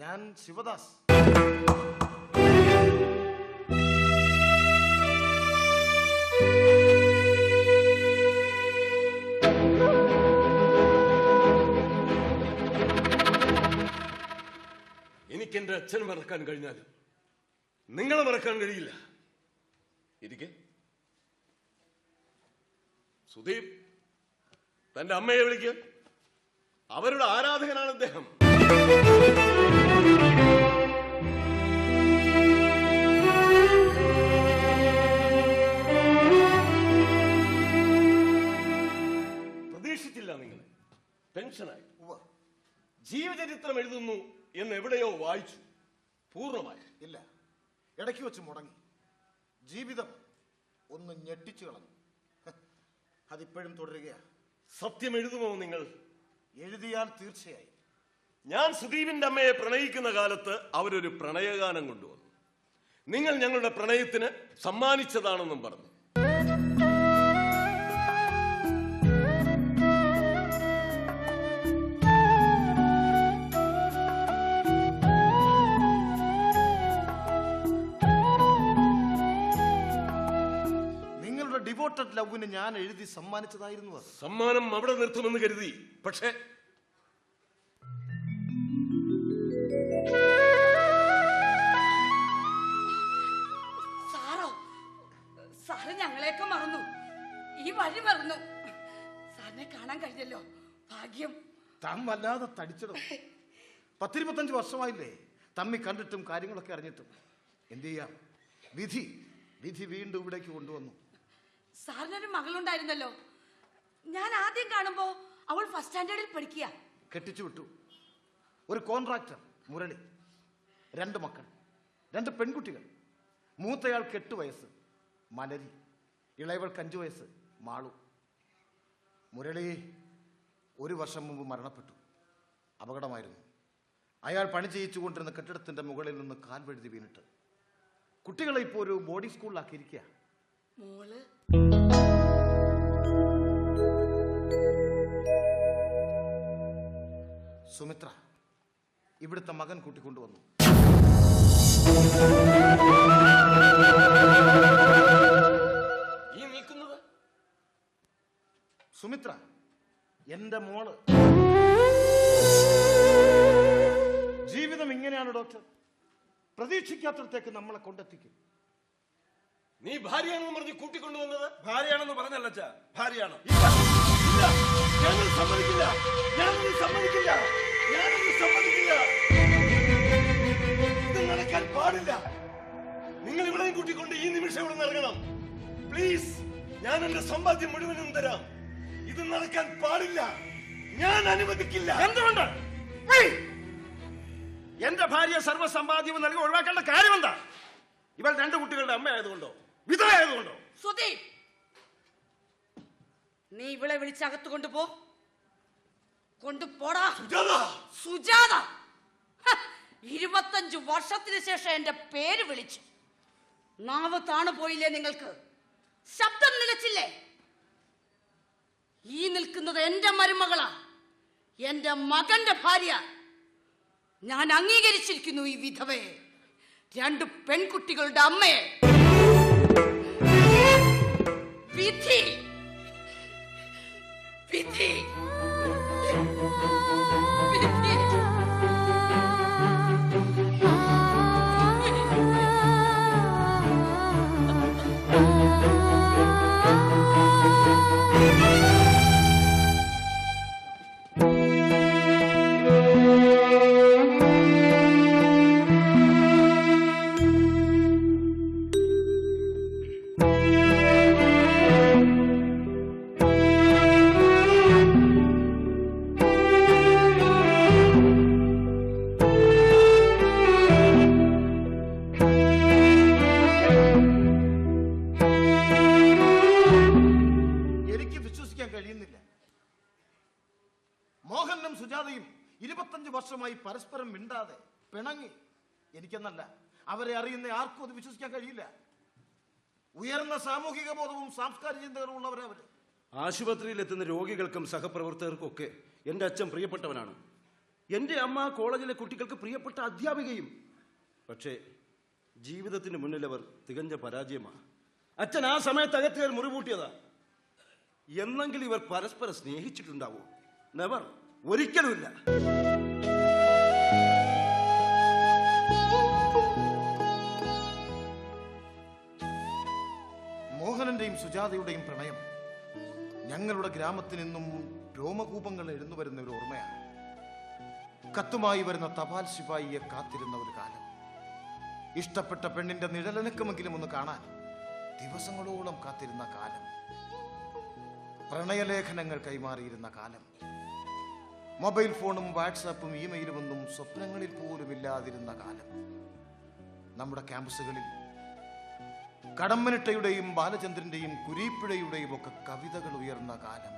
ഞാൻ ശിവദാസ്. എനിക്ക് എന്റെ അച്ഛൻ മറക്കാൻ കഴിഞ്ഞാൽ നിങ്ങളെ മറക്കാൻ കഴിയില്ല. ഇരിക്കെ. സുദീപ് തന്റെ അമ്മയെ വിളിക്കുക അവരുടെ ആരാധകനാണ് അദ്ദേഹം. പ്രതീക്ഷിച്ചില്ല നിങ്ങൾ. ടെൻഷനായി. ജീവചരിത്രം എഴുതുന്നു എന്ന് എവിടെയോ വായിച്ചു. പൂർണമായി. ഇല്ല. ഇടയ്ക്ക് വെച്ച് മുടങ്ങി. ജീവിതം ഒന്ന് ഞെട്ടിച്ചു കളഞ്ഞു. അതിപ്പോഴും തുടരുകയാ. സത്യം എഴുതുമോ നിങ്ങൾ? എഴുതിയാൽ തീർച്ചയായും. ഞാൻ സുദീപിന്റെ അമ്മയെ പ്രണയിക്കുന്ന കാലത്ത് അവരൊരു പ്രണയഗാനം കൊണ്ടുവന്നു. നിങ്ങൾ ഞങ്ങളുടെ പ്രണയത്തിന് സമ്മാനിച്ചതാണെന്നും പറഞ്ഞു. ഡിവോട്ടഡ് ലവിന് ഞാൻ എഴുതി സമ്മാനിച്ചതായിരുന്നു അത്. സമ്മാനം അവിടെ നിർത്തുമെന്ന് കരുതി. പക്ഷേ സാറോ സാറ് ഞങ്ങളെയൊക്കെ മറന്നു. ഈ വഴി മറന്നു. സാറിനെ കാണാൻ കഴിഞ്ഞല്ലോ. ഭാഗ്യം. താൻ വല്ലാതെ തടിച്ചിടും. പത്തിരുപത്തഞ്ച് വർഷമായില്ലേ. തമ്മി കണ്ടിട്ടും കാര്യങ്ങളൊക്കെ അറിഞ്ഞിട്ടും. എന്ത് ചെയ്യാം? വിധി വിധി വീണ്ടും ഇവിടേക്ക് കൊണ്ടുവന്നു. സാറിനൊരു മകളുണ്ടായിരുന്നല്ലോ. ഞാൻ ആദ്യം കാണുമ്പോ അവൾ ഫസ്റ്റ് സ്റ്റാൻഡേർഡിൽ പഠിക്കുക. കെട്ടിച്ചു വിട്ടു. ഒരു കോൺട്രാക്ടർ മുരളി. രണ്ട് മക്കൾ രണ്ട് പെൺകുട്ടികൾ. മൂത്തയാൾക്ക് എട്ട് വയസ്സ് മലരി. ഇളയവൾക്ക് അഞ്ചു വയസ്സ് മാളു. മുരളി ഒരു വർഷം മുമ്പ് മരണപ്പെട്ടു. അപകടമായിരുന്നു. അയാൾ പണി ചെയ്യിച്ചു കൊണ്ടിരുന്ന കെട്ടിടത്തിന്റെ മുകളിൽ നിന്ന് കാൽ വഴുതി വീണിട്ട്. കുട്ടികളെ ഇപ്പോൾ ഒരു ബോർഡിംഗ് സ്കൂളിലാക്കിയിരിക്കുക മോൾ. സുമിത്ര ഇവിടുത്തെ മകൻ കൂട്ടിക്കൊണ്ടുവന്നു. ഈ നിൽക്കുന്നത്? സുമിത്ര എന്റെ മോൾ. ജീവിതം ഇങ്ങനെയാണ് ഡോക്ടർ. പ്രതീക്ഷിക്കാത്തടത്തേക്ക് നമ്മളെ കൊണ്ടെത്തിക്കും. നീ ഭാര്യയാണെന്ന് പറഞ്ഞ് കൂട്ടിക്കൊണ്ടുവന്നത് ഭാര്യയാണെന്ന് പറഞ്ഞല്ല അച്ഛാ. ഭാര്യയാണ്. സമ്മതിക്കില്ല. ഞാനത് സമ്മതിക്കില്ല. ഞാനത് സമ്മതിക്കില്ല. ഇത് നടക്കാൻ പാടില്ല. നിങ്ങൾ ഇവിടെയും കൂട്ടിക്കൊണ്ട് ഈ നിമിഷം ഇവിടെ ഇറങ്ങണം. പ്ലീസ് ഞാൻ എന്റെ സമ്പാദ്യം മുഴുവനും തരാം. ഇത് നടക്കാൻ പാടില്ല. ഞാൻ അനുവദിക്കില്ല. എന്തുകൊണ്ട്! എന്റെ ഭാര്യ സർവസമ്പാദ്യവും നൽകി ഒഴിവാക്കേണ്ട കാര്യം എന്താ? ഇവൾ രണ്ട് കുട്ടികളുടെ അമ്മയായതുകൊണ്ടോ? വിധവയായതുകൊണ്ടോ? സുധീപ് നീ ഇവളെ വിളിച്ചകത്ത് കൊണ്ടുപോ. കൊണ്ടുപോടാ. സുജാത! ഇരുപത്തഞ്ച് വർഷത്തിന് ശേഷം എന്റെ പേര് വിളിച്ചു. നാവ് താണു പോയില്ലേ നിങ്ങൾക്ക്? ശബ്ദം നിലച്ചില്ലേ? ഈ നിൽക്കുന്നത് എന്റെ മരുമകളാ. എന്റെ മകന്റെ ഭാര്യ. ഞാൻ അംഗീകരിച്ചിരിക്കുന്നു ഈ വിധവയെ. രണ്ട് പെൺകുട്ടികളുടെ അമ്മയെ. വിധി വിധി വിധി എനിക്ക് സുജാതയും ഇരുപത്തഞ്ച് വർഷമായി പരസ്പരം മിണ്ടാതെ പിണങ്ങി എനിക്കെന്നല്ല അവരെ അറിയുന്ന ആർക്കും അത് വിശ്വസിക്കാൻ കഴിയില്ല. ഉയർന്ന സാമൂഹിക ബോധവും സാംസ്കാരിക ചിന്തകളും ഉള്ളവരവർ ആശുപത്രിയിൽ എത്തുന്ന രോഗികൾക്കും സഹപ്രവർത്തകർക്കും ഒക്കെ എന്റെ അച്ഛൻ പ്രിയപ്പെട്ടവനാണ്. എന്റെ അമ്മ കോളേജിലെ കുട്ടികൾക്ക് പ്രിയപ്പെട്ട അധ്യാപികയും. പക്ഷേ ജീവിതത്തിന് മുന്നിൽ അവർ തികഞ്ഞ പരാജയമാണ്. അച്ഛൻ ആ സമയത്ത് അകത്ത് മുറിവൂട്ടിയതാ എന്നെങ്കിലും ഇവർ പരസ്പരം സ്നേഹിച്ചിട്ടുണ്ടാവോ? നെവർ ഒരിക്കലുമില്ല. മോഹനന്റെയും സുജാതയുടെയും പ്രണയം ഞങ്ങളുടെ ഗ്രാമത്തിൽ നിന്നും രോമകൂപങ്ങൾ എഴുന്നു വരുന്ന ഒരു ഓർമ്മയാണ്. കത്തുമായി വരുന്ന തപാൽ ശിപായിയെ കാത്തിരുന്ന ഒരു കാലം. ഇഷ്ടപ്പെട്ട പെണ്ണിന്റെ നിഴലനക്കമെങ്കിലും ഒന്ന് കാണാൻ ദിവസങ്ങളോളം കാത്തിരുന്ന കാലം. പ്രണയലേഖനങ്ങൾ കൈമാറിയിരുന്ന കാലം. മൊബൈൽ ഫോണും വാട്സാപ്പും ഇമെയിലും ഒന്നും സ്വപ്നങ്ങളിൽ പോലും ഇല്ലാതിരുന്ന കാലം. നമ്മുടെ ക്യാമ്പസുകളിൽ കടമ്മനിട്ടയുടെയും ബാലചന്ദ്രന്റെയും കുരീപ്പിഴയുടെയും ഒക്കെ കവിതകൾ ഉയർന്ന കാലം.